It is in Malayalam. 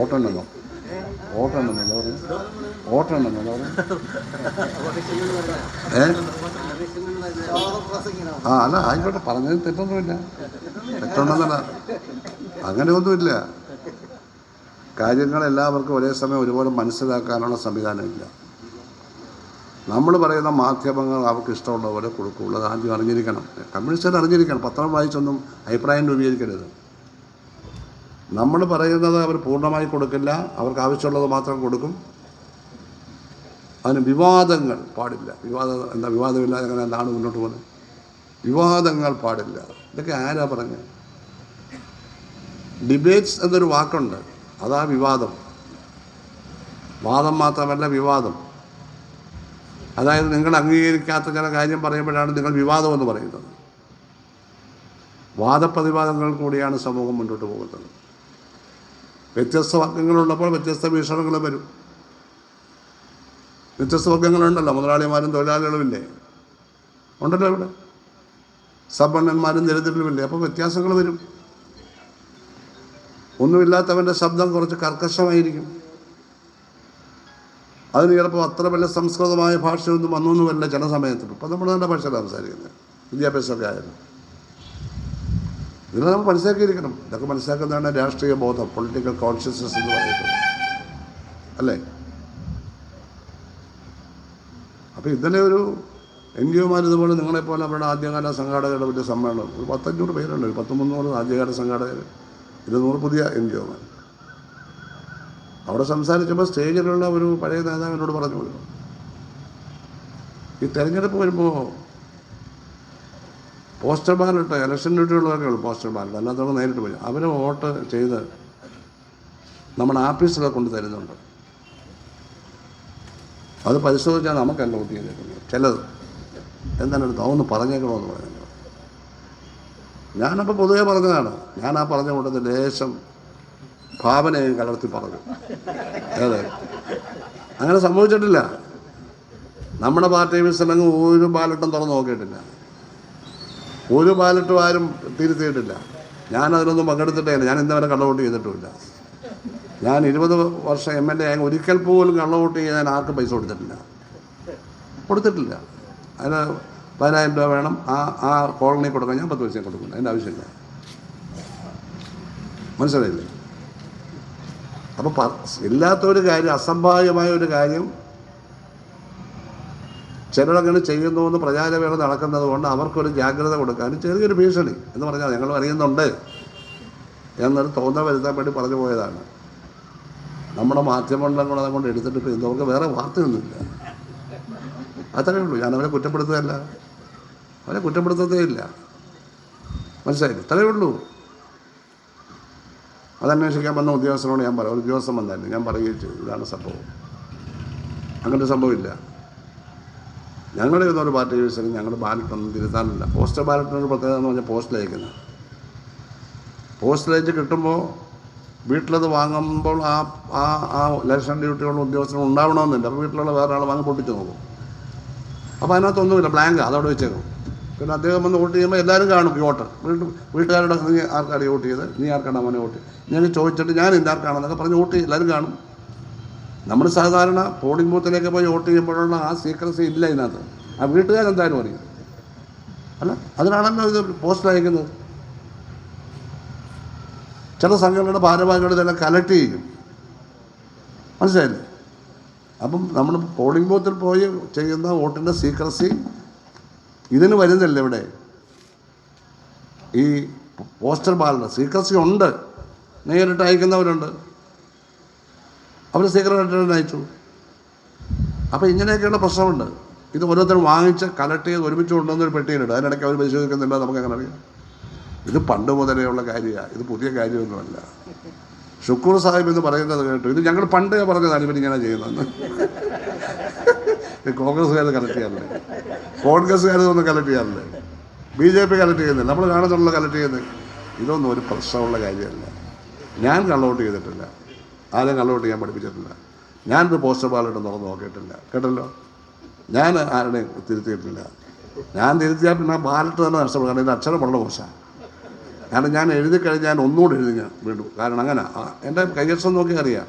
ഓട്ടണ്ടെന്നോ ഓട്ടണ്ടെന്നോ പറഞ്ഞു ഓട്ടണ്ടെന്നോ പറഞ്ഞു ഏ? ആ അല്ല ആയിക്കോട്ടെ പറഞ്ഞത് തെറ്റൊന്നുമില്ല. തെറ്റുണ്ടെന്നല്ല അങ്ങനെയൊന്നുമില്ല. കാര്യങ്ങൾ എല്ലാവർക്കും ഒരേ സമയം ഒരുപോലെ മനസ്സിലാക്കാനുള്ള സംവിധാനമില്ല. നമ്മൾ പറയുന്ന മാധ്യമങ്ങൾ അവർക്ക് ഇഷ്ടമുള്ള പോലെ കൊടുക്കുള്ളൂ ആദ്യം അറിഞ്ഞിരിക്കണം. കമ്മ്യൂണിസ്റ്റുകാർ അറിഞ്ഞിരിക്കണം. പത്രം വായിച്ചൊന്നും അഭിപ്രായം രൂപീകരിക്കരുത്. നമ്മൾ പറയുന്നത് അവർ പൂർണമായി കൊടുക്കില്ല. അവർക്ക് ആവശ്യമുള്ളത് മാത്രം കൊടുക്കും. അതിന് വിവാദങ്ങൾ പാടില്ല. വിവാദ എന്താ വിവാദമില്ലാതെ അങ്ങനെ എന്താണ് മുന്നോട്ട് പോകുന്നത്? വിവാദങ്ങൾ പാടില്ല. ഇതൊക്കെ ആരാ പറഞ്ഞത്? ഡിബേറ്റ്സ് എന്നൊരു വാക്കുണ്ട്. അതാ വിവാദം. വാദം മാത്രമല്ല വിവാദം. അതായത് നിങ്ങൾ അംഗീകരിക്കാത്ത ചില കാര്യം പറയുമ്പോഴാണ് നിങ്ങൾ വിവാദം എന്ന് പറയുന്നത്. വാദപ്രതിവാദങ്ങൾ കൂടിയാണ് സമൂഹം മുന്നോട്ട് പോകുന്നത്. വ്യത്യസ്ത വർഗങ്ങളുള്ളപ്പോൾ വ്യത്യസ്ത വീക്ഷണങ്ങൾ വരും. വ്യത്യസ്ത വർഗങ്ങളുണ്ടല്ലോ മുതലാളിമാരും തൊഴിലാളികളുമില്ലേ ഉണ്ടല്ലോ ഇവിടെ. സമ്പന്നന്മാരും ദരിദ്രരുമില്ലേ അപ്പോൾ വ്യത്യാസങ്ങൾ വരും. ഒന്നുമില്ലാത്തവന്റെ ശബ്ദം കുറച്ച് കർക്കശമായിരിക്കും. അതിന് ചിലപ്പോൾ അത്ര വലിയ സംസ്കൃതമായ ഭാഷയൊന്നും വന്നൊന്നുമല്ല ചില സമയത്തും ഇപ്പം നമ്മൾ നല്ല ഭാഷയിലാണ് സംസാരിക്കുന്നത്. വിദ്യാഭ്യാസമൊക്കെ ആയിരുന്നു ഇതിനെ നമ്മൾ മനസ്സിലാക്കിയിരിക്കണം. ഇതൊക്കെ മനസ്സിലാക്കുന്നതാണ് രാഷ്ട്രീയ ബോധം പൊളിറ്റിക്കൽ കോൺഷ്യസ്നസ് എന്ന് പറയുന്നത്. അല്ലേ? അപ്പോൾ ഇന്നലെ ഒരു എൻ ജി ഒമാർ ഇതുപോലെ നിങ്ങളെപ്പോലെ അവരുടെ ആദ്യകാല സംഘാടകരുടെ വലിയ സമ്മേളനം. ഒരു പത്തഞ്ഞൂറ് പേരുണ്ട്. ഒരു പത്ത് മുന്നൂറ് ആദ്യകാല സംഘാടകർ ഇരുന്നൂറ് പുതിയ എൻ ജി ഒമാർ. അവിടെ സംസാരിച്ചപ്പോൾ സ്റ്റേജിലുള്ള ഒരു പഴയ നേതാവിനോട് പറഞ്ഞു. ഈ തെരഞ്ഞെടുപ്പ് വരുമ്പോൾ പോസ്റ്റർ ബാലറ്റ് ഇലക്ഷൻ ഡ്യൂട്ടിയുള്ളവരൊക്കെ ഉള്ളൂ പോസ്റ്റർ ബാലറ്റ്. അല്ലാത്തവർക്ക് നേരിട്ട് പോയി. അവർ വോട്ട് ചെയ്ത് നമ്മുടെ ആഫീസിലൊക്കെ കൊണ്ട് തരുന്നുണ്ട്. അത് പരിശോധിച്ചാൽ നമുക്കല്ല വോട്ട് ചെയ്തേക്കുന്നത്. ചിലത്. എന്താണ് എടുത്തത്? അതൊന്ന് പറഞ്ഞേക്കണമെന്ന് പറയുന്നത് ഞാനപ്പോൾ പൊതുവേ പറഞ്ഞതാണ്. ഞാൻ ആ പറഞ്ഞ കൂട്ടത്തിൽ ലേശം ഭാവനയും കലർത്തി പറഞ്ഞു. അതെ. അങ്ങനെ സംഭവിച്ചിട്ടില്ല. നമ്മുടെ പാർട്ടി ഓഫീസിലങ്ങ് ഒരു ബാലറ്റും തുറന്ന് നോക്കിയിട്ടില്ല. ഒരു ബാലറ്റും ആരും തിരുത്തിയിട്ടില്ല. ഞാൻ അതിനൊന്നും പങ്കെടുത്തിട്ടേ ഞാൻ ഇന്നവരെ കള്ളവോട്ട് ചെയ്തിട്ടുമില്ല. ഞാൻ ഇരുപത് വർഷം എം എൽ എ ആയി ഒരിക്കൽ പോലും കള്ളവോട്ട് ചെയ്യാൻ ആർക്കും പൈസ കൊടുത്തിട്ടില്ല. കൊടുത്തിട്ടില്ല. അതിന് പതിനായിരം രൂപ വേണം. ആ ആ കോളനി കൊടുക്കാൻ ഞാൻ പത്ത് പൈസ കൊടുക്കുന്നു അതിന്റെ ആവശ്യമില്ല. മനസ്സിലായില്ലേ? അപ്പോൾ ഇല്ലാത്തൊരു കാര്യം അസംഭാവ്യമായ ഒരു കാര്യം ചിലരങ്ങനെ ചെയ്യുന്നു എന്ന് പ്രചാരവേള നടക്കുന്നത് കൊണ്ട് അവർക്കൊരു ജാഗ്രത കൊടുക്കാൻ ചെറിയൊരു ഭീഷണി എന്ന് പറഞ്ഞാൽ ഞങ്ങൾ അറിയുന്നുണ്ട് എന്നൊരു തോന്നൽ വരുത്താൻ വേണ്ടി പറഞ്ഞു പോയതാണ്. നമ്മുടെ മാധ്യമങ്ങൾ അതുകൊണ്ട് എടുത്തിട്ട് ഇപ്പോൾ നമുക്ക് വേറെ വാർത്തയൊന്നുമില്ല. അത്രയേ ഉള്ളൂ. ഞാൻ അവരെ കുറ്റപ്പെടുത്തുകയല്ല. അവരെ കുറ്റപ്പെടുത്തതേ ഇല്ല. മനസ്സിലായില്ല? ഇത്രയേ ഉള്ളൂ. അതന്വേഷിക്കാൻ വന്ന ഉദ്യോഗസ്ഥനോട് ഞാൻ പറയാം. ഉദ്യോഗസ്ഥൻ വന്നായിരുന്നു. ഞാൻ പറയുകയും ചെയ്തു. ഇതാണ് സംഭവം. അങ്ങനെ സംഭവമില്ല ഞങ്ങൾ ഒരു പാർട്ടി ചോദിച്ചാലും ഞങ്ങൾ ബാലറ്റൊന്നും തിരുത്താനില്ല. പോസ്റ്റൽ ബാലറ്റിനൊരു പ്രത്യേകത എന്ന് പറഞ്ഞാൽ പോസ്റ്റൽ അയക്കുന്നത് പോസ്റ്റൽ അയച്ച് കിട്ടുമ്പോൾ വീട്ടിലത് വാങ്ങുമ്പോൾ ആ ആ ആ ഇലക്ഷൻ ഡ്യൂട്ടിയുള്ള ഉദ്യോഗസ്ഥന് ഉണ്ടാവണമെന്നില്ല. അപ്പോൾ വീട്ടിലുള്ള വേറെ ആൾ വാങ്ങി പൊട്ടിച്ച് നോക്കും. അപ്പോൾ അതിനകത്തൊന്നുമില്ല. ബ്ലാങ്ക് അതവിടെ വെച്ചേക്കും. പിന്നെ അദ്ദേഹം വന്ന് വോട്ട് ചെയ്യുമ്പോൾ എല്ലാവരും കാണും വോട്ട്. വീട്ട് വീട്ടുകാരുടെ നീ ആർക്കാണ് വോട്ട് ചെയ്ത്? നീ ആർക്കാണ് അവനെ വോട്ട് ഞാൻ ചോദിച്ചിട്ട് ഞാൻ ഇന്നാർക്കാണെന്നൊക്കെ പറഞ്ഞ് വോട്ട് എല്ലാവരും കാണും. നമ്മൾ സാധാരണ പോളിംഗ് ബൂത്തിലേക്ക് പോയി വോട്ട് ചെയ്യുമ്പോഴുള്ള ആ സീക്രസി ഇല്ല ഇതിനകത്ത്. ആ വീട്ടുകാരെന്തായാലും അറിയും. അല്ല അതിനാണല്ലോ ഇത് പോസ്റ്റ് അയക്കുന്നത്. ചില സംഘടനയുടെ ഭാരവാഹികൾ ഇതെല്ലാം കലക്ട് ചെയ്യും. മനസ്സിലായില്ലേ? അപ്പം നമ്മൾ പോളിംഗ് ബൂത്തിൽ പോയി ചെയ്യുന്ന വോട്ടിന്റെ സീക്രസി ഇതിന് വരുന്നില്ല ഇവിടെ. ഈ പോസ്റ്റൽ ബാലറ്റ് സീക്രസി ഉണ്ട്. നേരിട്ട് അയക്കുന്നവരുണ്ട്. അവർ സീക്രട്ട് അയച്ചു. അപ്പോൾ ഇങ്ങനെയൊക്കെയുള്ള പ്രശ്നമുണ്ട്. ഇത് ഓരോരുത്തരും വാങ്ങിച്ച് കലക്ട് ചെയ്ത് ഒരുമിച്ച് കൊണ്ടുവന്നൊരു ഒരു പെട്ടിയിലിട്ട് അതിനിടയ്ക്ക് അവർ പരിശോധിക്കുന്നില്ല നമുക്ക് അങ്ങനെ അറിയാം. ഇത് പണ്ട് മുതലേ ഉള്ള കാര്യമാണ് ഇത് പുതിയ കാര്യമൊന്നുമല്ല. ഷുക്കൂർ സാഹിബ് എന്ന് പറയുന്നത് കേട്ടു. ഇത് ഞങ്ങൾ പണ്ട് പറഞ്ഞതാണ് ഇവരിങ്ങനെ ചെയ്യുന്നതെന്ന്. ചെയ്യുന്നത് കോൺഗ്രസ്സുകാർ കലക്ട് ചെയ്യാറില്ലേ? കോൺഗ്രസ്സുകാർ ഇതൊന്നും കലക്ട് ചെയ്യാറില്ലേ? ബി ജെ പി കലക്ട് ചെയ്യുന്നില്ല. നമ്മൾ കാണുന്നുള്ള കലക്ട് ചെയ്യുന്നത്. ഇതൊന്നും ഒരു പ്രശ്നമുള്ള കാര്യമല്ല. ഞാൻ കള്ളവോട്ട് ചെയ്തിട്ടില്ല. ആരും കള്ളവോട്ട് ചെയ്യാൻ പഠിപ്പിച്ചിട്ടില്ല. ഞാനൊരു പോസ്റ്റർ ബാലറ്റ് തുറന്ന് നോക്കിയിട്ടില്ല. കേട്ടല്ലോ? ഞാൻ ആരുടെയും തിരുത്തിയിട്ടില്ല. ഞാൻ തിരുത്തിയാൽ പിന്നെ ബാലറ്റ് തന്നെ നഷ്ടപ്പെടും. കാരണം ഇത് അക്ഷരമുള്ള മോശമാണ് കാരണം ഞാൻ എഴുതി കഴിഞ്ഞാൽ ഒന്നുകൂടെ എഴുതി ഞാൻ വീണ്ടും. കാരണം അങ്ങനെ എന്റെ കൈവശം നോക്കി അറിയാം